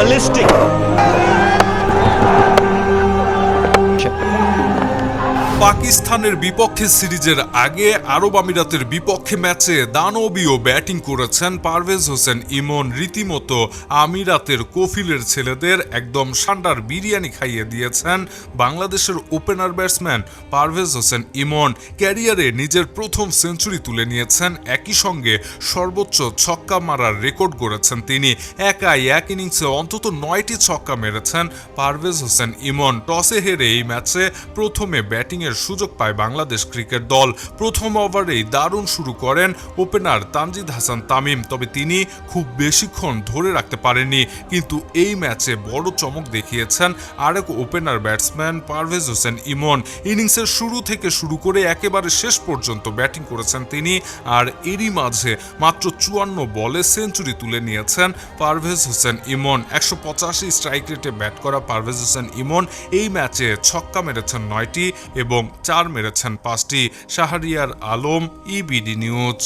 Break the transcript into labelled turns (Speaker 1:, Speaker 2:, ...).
Speaker 1: ballistic.
Speaker 2: পাকিস্তানের বিপক্ষে সিরিজের আগে আরব আমিরাতের বিপক্ষে ম্যাচে দানবীয় ব্যাটিং করেছেন পারভেজ হোসেন ইমন। রীতিমতো আমিরাতের কফিলের ছেলেদের একদম সান্ডার বিরিয়ানি খাইয়ে দিয়েছেন বাংলাদেশের ওপেনার ব্যাটসম্যান পারভেজ হোসেন ইমন। ক্যারিয়ারে নিজের প্রথম সেঞ্চুরি তুলে নিয়েছেন। একই সঙ্গে সর্বোচ্চ ছক্কা মারার রেকর্ড গড়েছেন তিনি। একাই এক ইনিংসে অন্তত নয়টি ছক্কা মেরেছেন পারভেজ হোসেন ইমন। টসে হেরে এই ম্যাচে প্রথমে ব্যাটিংয়ের সুযোগ পায় বাংলাদেশ ক্রিকেট দল। প্রথম ওভারেই দারুণ শুরু করেন ওপেনার তানজিদ হাসান তামিম, তবে তিনি খুব বেশিক্ষণ ধরে রাখতে পারেননি। কিন্তু এই ম্যাচে বড় চমক দেখিয়েছেন আরেক ওপেনার ব্যাটসম্যান পারভেজ হোসেন ইমন। ইনিংসের শুরু থেকে শুরু করে একেবারে শেষ পর্যন্ত ব্যাটিং করেছেন তিনি, আর এরই মাঝে মাত্র চুয়ান্ন বলে সেঞ্চুরি তুলে নিয়েছেন পারভেজ হোসেন ইমন। একশো পঁচাশি স্ট্রাইক রেটে ব্যাট করা পারভেজ হোসেন ইমন এই ম্যাচে ছক্কা মেরেছেন নয়টি এবং চার মেরেছেন পাঁচটি। Shahriar Alam EBD news